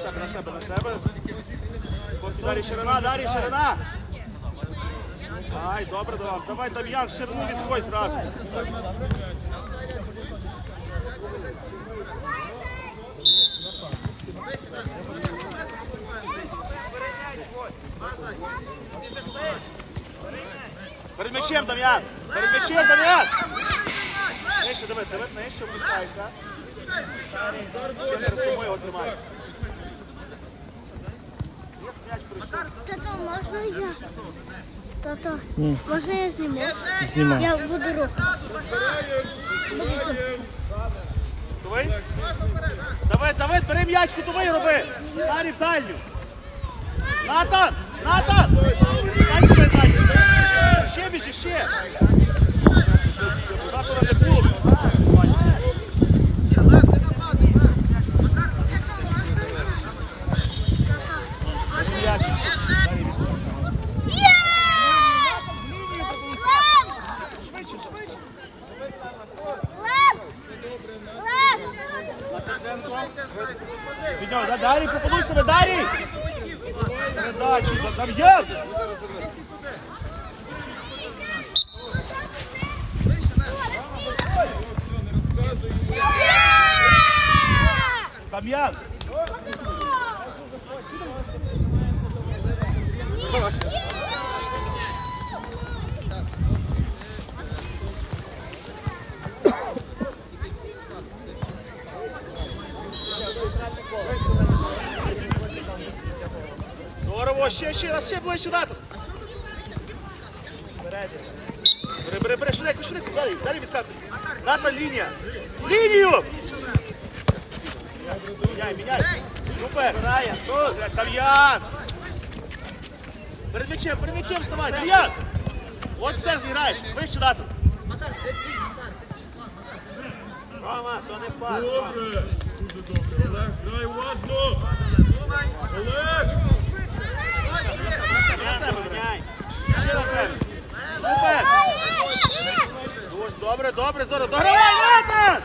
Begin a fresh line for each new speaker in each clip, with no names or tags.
себе, на себе, на себе. Далі ширина, далі ширина. Ай, добре, давай. Давай, Дам'ян, в ширину відскочь зразу. Перед м'ячем, Дам'ян! Перед м'ячем, Дам'ян! Нижче, Давид, Давид, нижче опускайся. Ще перед собою його тримай.
Можна я? Тато, можна я зніму?
Знімай.
Я буду рухатися.
Кутовий? Давид, Давид, бери м'яч, кутовий роби! Дарі в дальню! Натан! Натан! Стань сюди, Ще біжи, ще! Натана не було! Бери м'яч. Швидше, швидше! Від нього, да, Дарій, пропонуй себе, Дарій! Передачі, там є! Дам'ян! Здорово, ще, ще раз, ще ближче дати. Бери, бери, бери, швидко, швидко, далі, далі відскакуй. Ната лінія. Лінію! Міняй, міняй. Супер. Райан. Перед м'ячем, перед м'ячем вставай, Тав'ян. От все зіграєш, вище дати. Рома, то не пас.
Добре, дуже добре. Олег, грай уважно. Олег!
На себе міняй. Ще на себе. Супер. Ось, добре, добре, здорово. Догравай, Натан!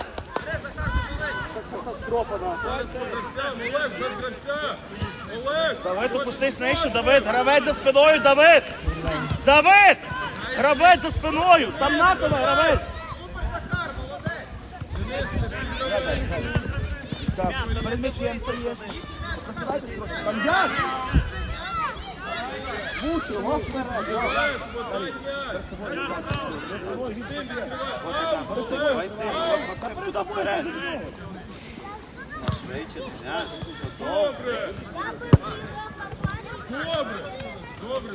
Катастрофа, Натан.
Олег, без гравця! Олег!
Давид, опустись нижче, Давид. Гравець за спиною, Давид. Давид! Гравець за спиною. Там Натана гравець. Так, перед м'ячем стає. Там як? Мучу, його вперед. Давай сильно,
Добре! Добре!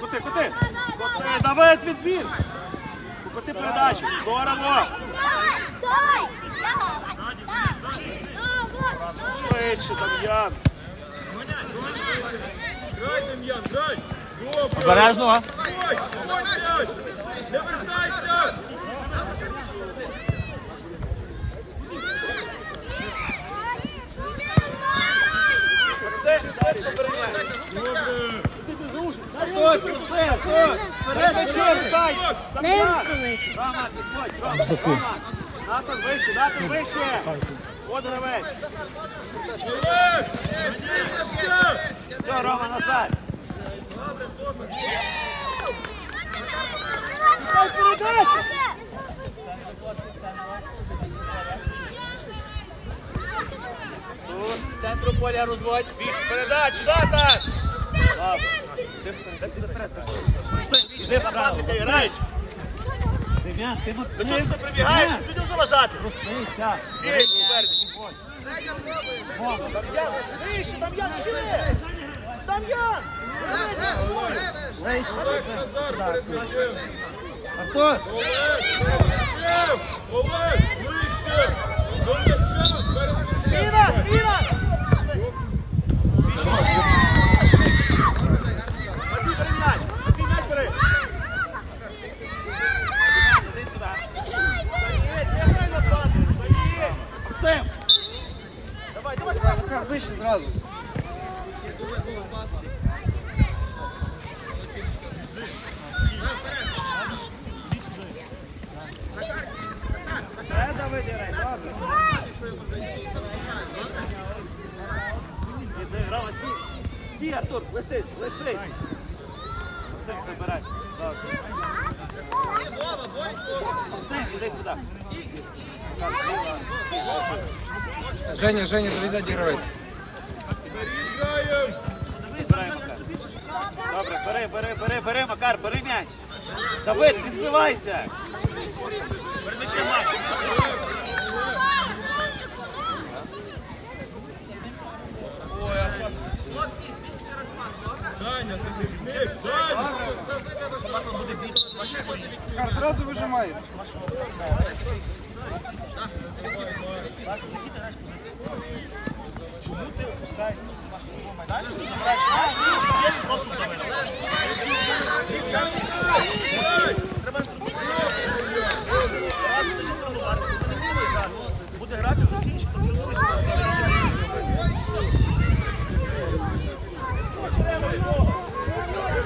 Кути, відбір. Кути передачу. Здорово. Швидше, Дам'ян.
Грай, Дем'ян, грай!
Обережно.
Ой, ой! Не вертайся! Добре!
Ой, все, ой. Перед м'ячем стань. Натан вище, Натан вище. От гравець. Все, Рома, назад. Дай передачу.
Центру поля розводь.
Передачу, Натан. Йди в нападника, граєш.
Дем'ян, ти
До чого ти не прибігаєш, людям заважати?
Просися.
Бігай, суперник. Дам'ян, вище, Дам'ян, ще! Дам'ян!
Олег Назар перед м'ячем!
Артур.
Олег, перед м'ячем! Олег, ближче! До м'яча, перед м'ячем!
Спіна, спіна! Матвій, бери м'яч! Матвій, м'яч бери! Іди сюди. Давид, не грай на пати! Давид!
Максим.
Давай, давай, давай!
Вище зразу.
Іди сюди. Добре. Відіграв, стій. Стій, Артур, лишись, лишись. Максим, забирай. Добре. Максим, іди сюди.
Женя, Женя, завізять гравець.
Добре, бери, бери, бери, бери, Макар, бери м'яч. Давид, відбивайся.
Захисник, Даня.
Скар, зразу вижимає.
Чому ти опускаєшся на наш майданчик? Ти забираєш м'яч, і б'єш просто в Давида. Треба Раз почне тренувати, буде грати. Буде грати хтось інший, хто тренується, хто ставить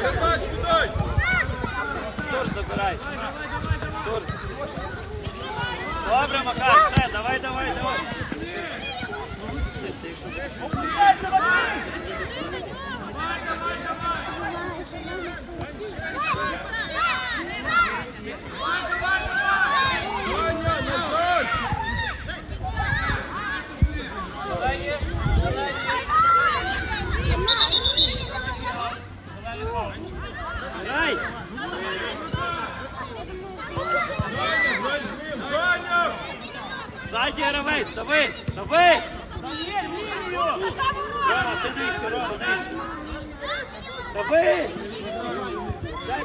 Передачку дай.
Забирай. Добре, Макар, ще, давай, давай, давай. Опускайся, Матвій!
Даня,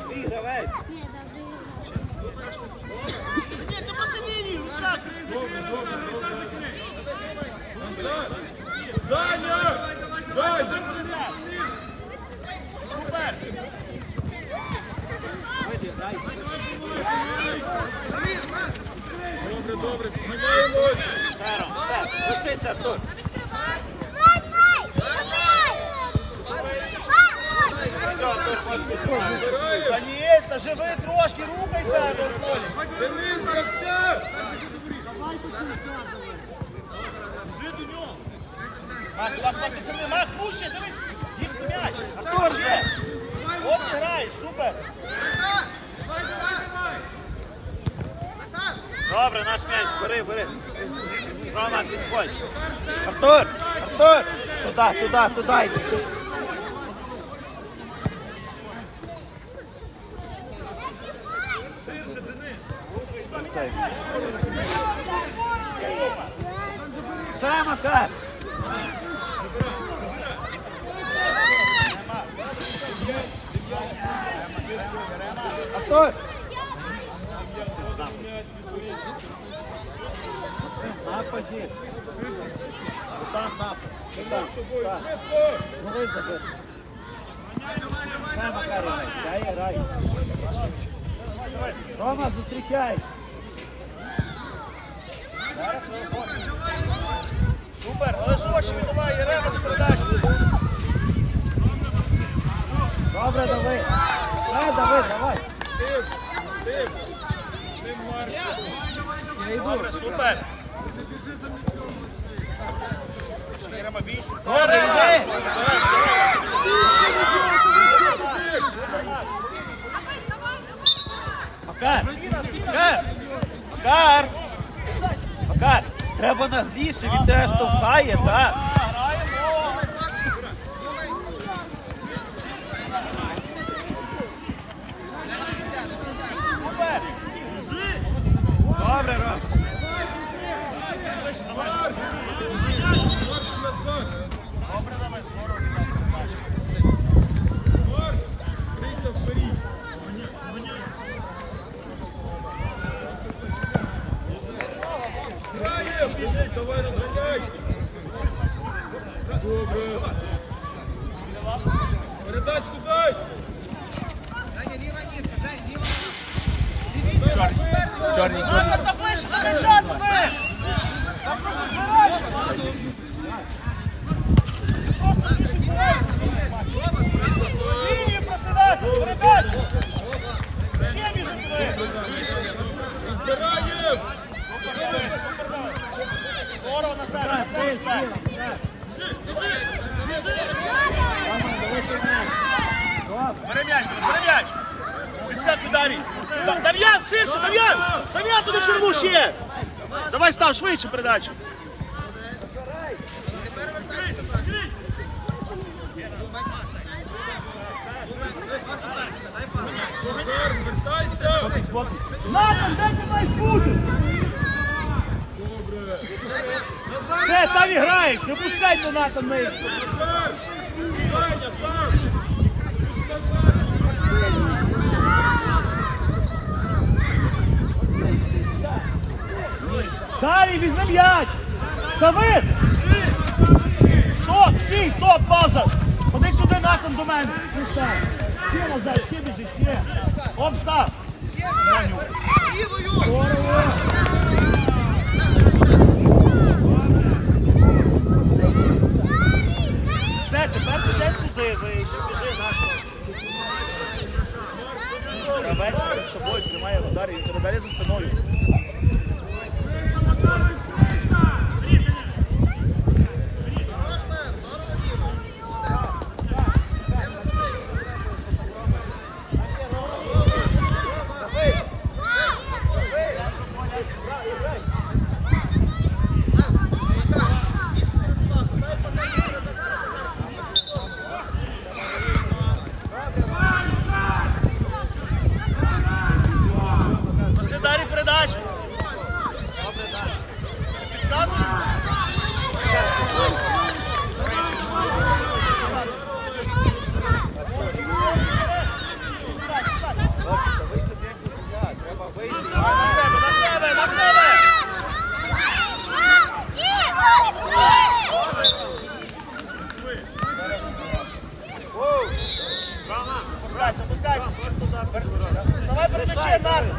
Ні, ти посидінь, вискакуй.
Даня. Даня.
Супер!
Добре, добре,
ще, лишиться Артур. Все, Артур, можеш піднімати.
Граємо.
Та ні, та живи трошки, рухайся.
Денис.
Макс, Макс, Макс, ти сильний. Макс, вуще, дивись. Їх м'яч. Артур же. От ти граєш, супер. Добре, наш м'яч, бери, бери. Рома, підходь. Артур, Артур. Туди, туди, туди Цей. Ще, Макар. Артур. Нападі. Рома, зустрічай. Зараз виходить. Супер, але що ще віддавай, Єрема, ти передачу. Добре, давай. Давай, давай, давай. Добре, супер. Єрема більше. Добре, йди. Макар! Макар! Макар! Треба нагріше, він тебе штовхає, так?
Давай розганяй. Добре. Передачку дай.
Чорний,
Ладно, та ближче до м'яча тебе! Там просто збирайся! Просто більше! Лінію просидати, передачу! Ще біжи туди!
Збираємо.
Бери м'яч, бери м'яч. Підсядь Дарій. Да- Дам'ян, ширше, Дам'ян! Дам'ян, туди ширву ще! Давай став швидше передачу.
Вертайся!
Натан, де ти маєш бути? Все, там граєш, не пускайся, на! Далі, візьми м'яч! Давид! Стоп, стій, стоп, пауза! Ходи сюди, Натан, до мене. Ти. Ще назад, ще біжи, ще. Оп, став. Все, тепер ти десь туди, вище, біжи, Натан. Гравець перед собою тримає удар і далі за спиною. Проси Дарі передачу. Підказуй. На себе, на себе, на себе. Опускайся, опускайся. Вставай перед м'ячем, Народ.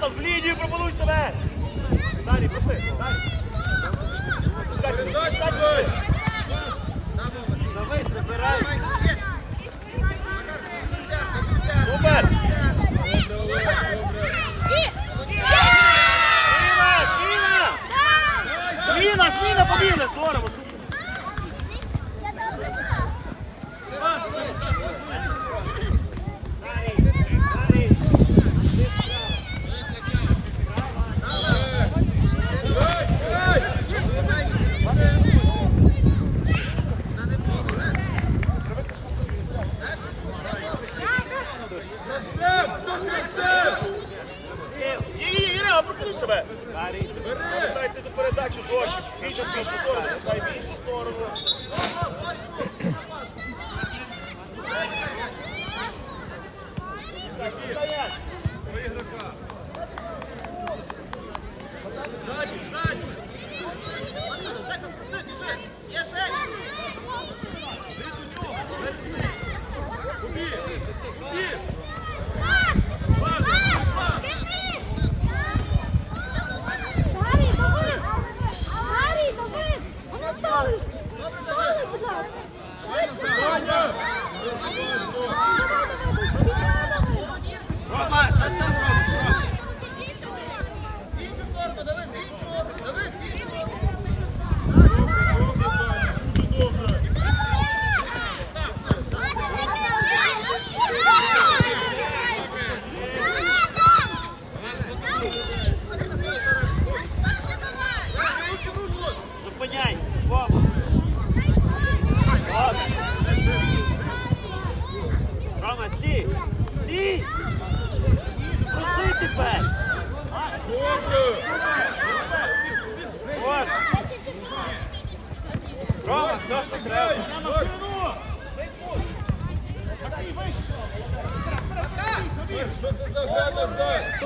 Натан, в лінію, пропонуй себе! Далі, проси, далі.
Передача,
пускайся.
Давид!
Спасибо.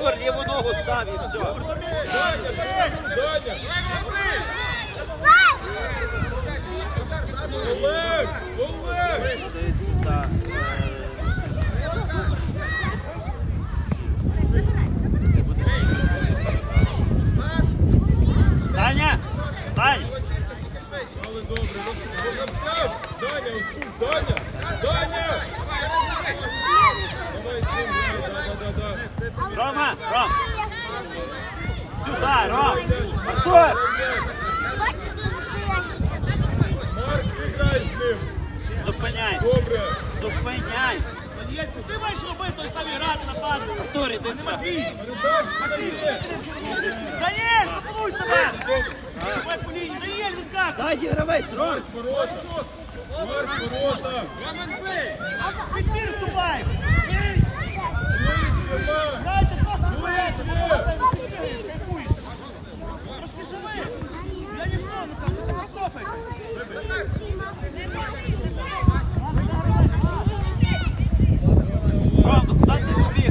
Тур, ліву ногу став і все.
Даня, Даня. Олег!
Тань!
Але добре, до гравця. Даня, Даня. Даня.
Рома! Ром! Сюди, Ром! Артур!
Марк, ти грай з ним.
Зупиняй!
Добре.
Зупиняй!
Ти маєш робити, ось там і грати нападу.
Артур, іди сюди!
Матвій.
Даніель, пропонуй себе. Давай по лінії, Даніель, вискакуй.
Зайді гравець, Ром!
Ворота. Марк, ворота.
Підбір вступай.
Вище, Марк.
Дайте куда ты Кайфуй.